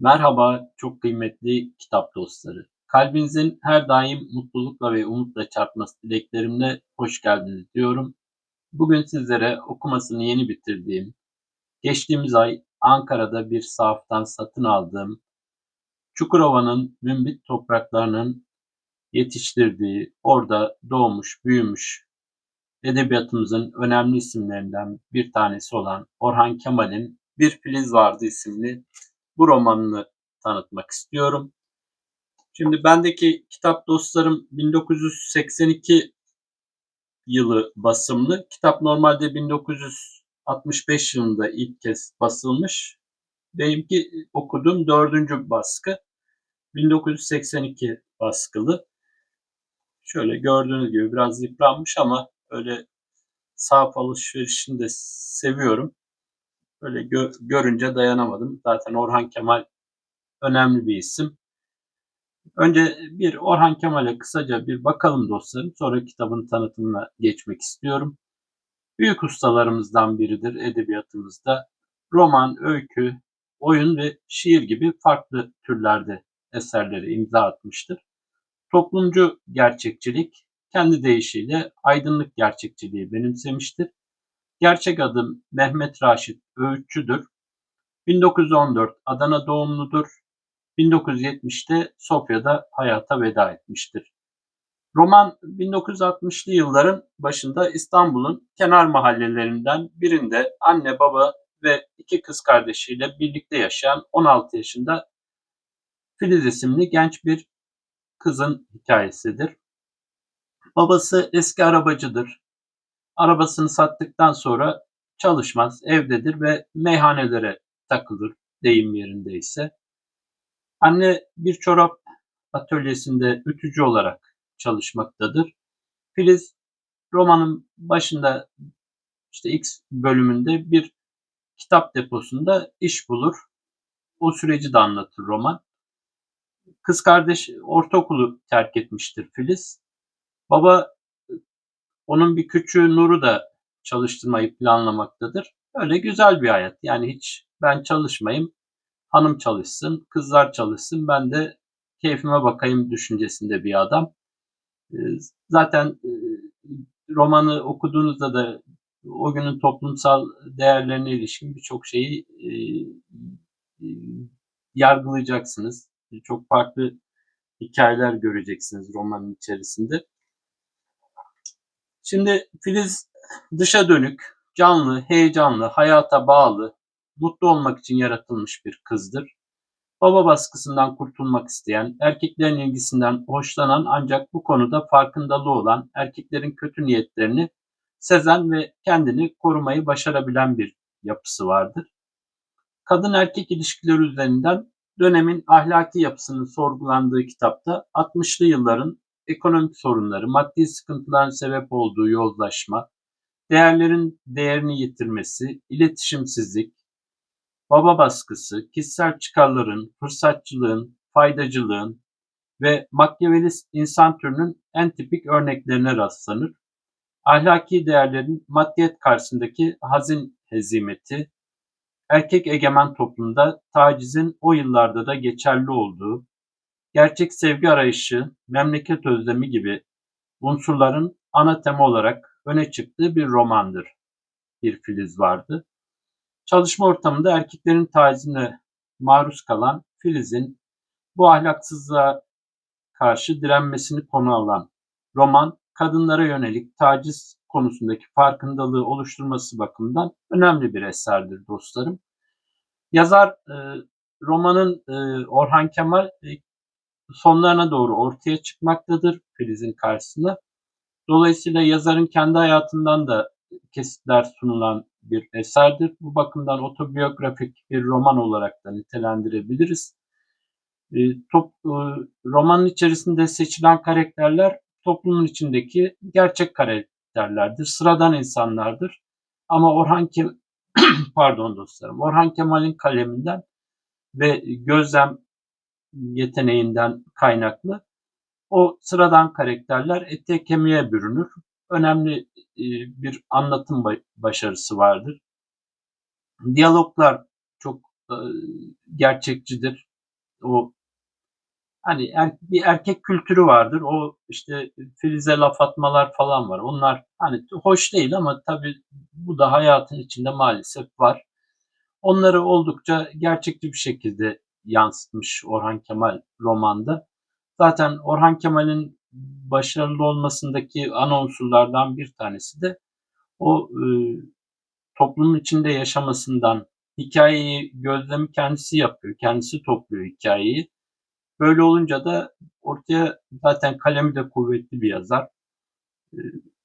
Merhaba, çok kıymetli kitap dostları. Kalbinizin her daim mutlulukla ve umutla çarpması dileklerimle hoş geldiniz diyorum. Bugün sizlere okumasını yeni bitirdiğim, geçtiğimiz ay Ankara'da bir sahaftan satın aldığım, Çukurova'nın mümbit topraklarının yetiştirdiği, orada doğmuş, büyümüş edebiyatımızın önemli isimlerinden bir tanesi olan Orhan Kemal'in Bir Filiz Vardı isimli bu romanını tanıtmak istiyorum. Şimdi bendeki kitap dostlarım 1982 yılı basımlı. Kitap normalde 1965 yılında ilk kez basılmış. Benimki okuduğum dördüncü baskı. 1982 baskılı. Şöyle gördüğünüz gibi biraz yıpranmış ama öyle sahaf alışverişini de seviyorum. Böyle gö- görünce dayanamadım. Zaten Orhan Kemal önemli bir isim. Önce bir Orhan Kemal'e kısaca bir bakalım dostlarım. Sonra kitabın tanıtımına geçmek istiyorum. Büyük ustalarımızdan biridir edebiyatımızda. Roman, öykü, oyun ve şiir gibi farklı türlerde eserleri imza atmıştır. Toplumcu gerçekçilik kendi deyişiyle aydınlık gerçekçiliği benimsemiştir. Gerçek adım Mehmet Raşit Öğütçüdür. 1914 Adana doğumludur. 1970'te Sofya'da hayata veda etmiştir. Roman 1960'lı yılların başında İstanbul'un kenar mahallelerinden birinde anne baba ve iki kız kardeşiyle birlikte yaşayan 16 yaşında Filiz isimli genç bir kızın hikayesidir. Babası eski arabacıdır. Arabasını sattıktan sonra çalışmaz, evdedir ve meyhanelere takılır deyim yerindeyse. Anne bir çorap atölyesinde ütücü olarak çalışmaktadır. Filiz romanın başında işte X bölümünde bir kitap deposunda iş bulur. O süreci de anlatır roman. Kız kardeş ortaokulu terk etmiştir Filiz. Baba onun bir küçüğü Nur'u da çalıştırmayı planlamaktadır. Öyle güzel bir hayat. Yani hiç ben çalışmayayım, hanım çalışsın, kızlar çalışsın, ben de keyfime bakayım düşüncesinde bir adam. Ee, zaten e, romanı okuduğunuzda da o günün toplumsal değerlerine ilişkin birçok şeyi e, e, yargılayacaksınız. Çok farklı hikayeler göreceksiniz romanın içerisinde. Şimdi Filiz dışa dönük, canlı, heyecanlı, hayata bağlı, mutlu olmak için yaratılmış bir kızdır. Baba baskısından kurtulmak isteyen, erkeklerin ilgisinden hoşlanan ancak bu konuda farkındalığı olan, erkeklerin kötü niyetlerini sezen ve kendini korumayı başarabilen bir yapısı vardır. Kadın erkek ilişkileri üzerinden dönemin ahlaki yapısının sorgulandığı kitapta 60'lı yılların ekonomik sorunları, maddi sıkıntıların sebep olduğu yozlaşma, değerlerin değerini yitirmesi, iletişimsizlik, baba baskısı, kişisel çıkarların, fırsatçılığın, faydacılığın ve makyavelist insan türünün en tipik örneklerine rastlanır. Ahlaki değerlerin maddiyet karşısındaki hazin hezimeti, erkek egemen toplumda tacizin o yıllarda da geçerli olduğu, gerçek sevgi arayışı, memleket özlemi gibi unsurların ana tema olarak öne çıktığı bir romandır. Bir Filiz vardı. Çalışma ortamında erkeklerin tacizine maruz kalan Filiz'in bu ahlaksızlığa karşı direnmesini konu alan roman, kadınlara yönelik taciz konusundaki farkındalığı oluşturması bakımından önemli bir eserdir dostlarım. Yazar romanın Orhan Kemal sonlarına doğru ortaya çıkmaktadır Filiz'in karşısına. Dolayısıyla yazarın kendi hayatından da kesitler sunulan bir eserdir. Bu bakımdan otobiyografik bir roman olarak da nitelendirebiliriz. E, top, e, romanın içerisinde seçilen karakterler toplumun içindeki gerçek karakterlerdir. Sıradan insanlardır. Ama Orhan Kemal pardon dostlarım. Orhan Kemal'in kaleminden ve gözlem yeteneğinden kaynaklı o sıradan karakterler ete kemiğe bürünür. Önemli e, bir anlatım başarısı vardır. Diyaloglar çok e, gerçekçidir. O hani er- bir erkek kültürü vardır. O işte Filiz'e laf atmalar falan var. Onlar hani hoş değil ama tabii bu da hayatın içinde maalesef var. Onları oldukça gerçekçi bir şekilde yansıtmış Orhan Kemal romanda. Zaten Orhan Kemal'in başarılı olmasındaki ana unsurlardan bir tanesi de o e, toplumun içinde yaşamasından hikayeyi gözlemi kendisi yapıyor. Kendisi topluyor hikayeyi. Böyle olunca da ortaya zaten kalemi de kuvvetli bir yazar. E,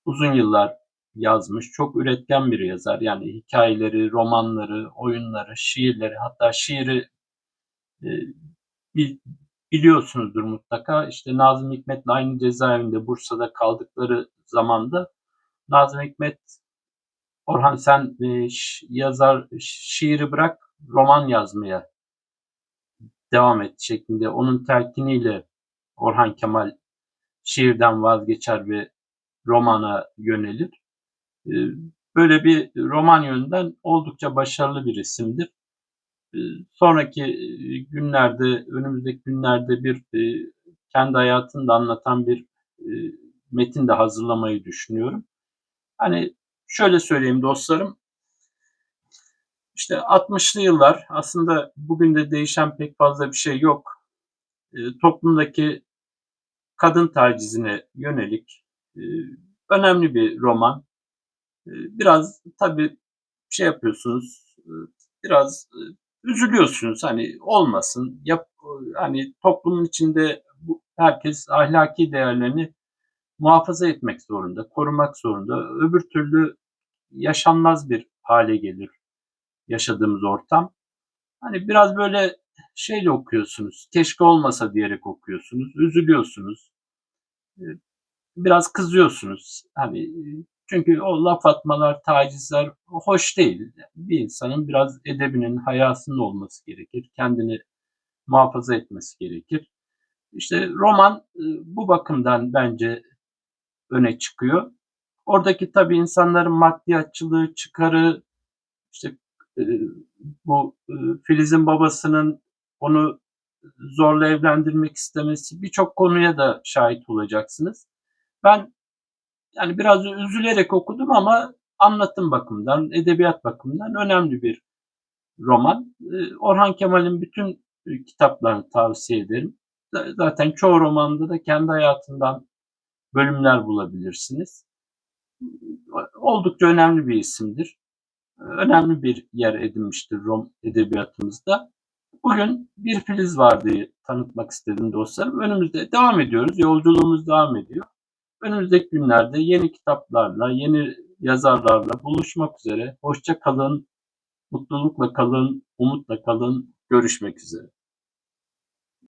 uzun yıllar yazmış. Çok üretken bir yazar. Yani hikayeleri, romanları, oyunları, şiirleri hatta şiiri biliyorsunuzdur mutlaka. İşte Nazım Hikmet'le aynı cezaevinde Bursa'da kaldıkları zamanda Nazım Hikmet Orhan sen e, yazar şiiri bırak roman yazmaya devam et şeklinde onun telkiniyle Orhan Kemal şiirden vazgeçer ve romana yönelir. E, Böyle bir roman yönünden oldukça başarılı bir isimdir. E, Sonraki e, günlerde, önümüzdeki günlerde bir e, kendi hayatını da anlatan bir e, metin de hazırlamayı düşünüyorum. Hani şöyle söyleyeyim dostlarım, işte 60'lı yıllar aslında bugün de değişen pek fazla bir şey yok. E, toplumdaki kadın tacizine yönelik önemli bir roman. E, biraz tabii şey yapıyorsunuz, biraz üzülüyorsunuz hani olmasın. Yap, hani toplumun içinde herkes ahlaki değerlerini muhafaza etmek zorunda, korumak zorunda. Öbür türlü yaşanmaz bir hale gelir yaşadığımız ortam. Hani biraz böyle şeyle okuyorsunuz. Keşke olmasa diyerek okuyorsunuz. Üzülüyorsunuz. E, Biraz kızıyorsunuz. Hani çünkü o laf atmalar, tacizler hoş değil. Bir insanın biraz edebinin, hayasının olması gerekir. Kendini muhafaza etmesi gerekir. İşte roman e, bu bakımdan bence öne çıkıyor. Oradaki tabii insanların maddiyatçılığı, çıkarı, işte e, bu e, Filiz'in babasının onu zorla evlendirmek istemesi birçok konuya da şahit olacaksınız. Ben yani biraz üzülerek okudum ama anlatım bakımından, edebiyat bakımından önemli bir roman. E, Orhan Kemal'in bütün e, kitaplarını tavsiye ederim. Zaten çoğu romanda da kendi hayatından bölümler bulabilirsiniz. Oldukça önemli bir isimdir. Önemli bir yer edinmiştir Rom edebiyatımızda. Bugün bir filiz vardı tanıtmak istedim dostlarım. Önümüzde devam ediyoruz. Yolculuğumuz devam ediyor. Önümüzdeki günlerde yeni kitaplarla, yeni yazarlarla buluşmak üzere. Hoşça kalın, mutlulukla kalın, umutla kalın. Görüşmek üzere.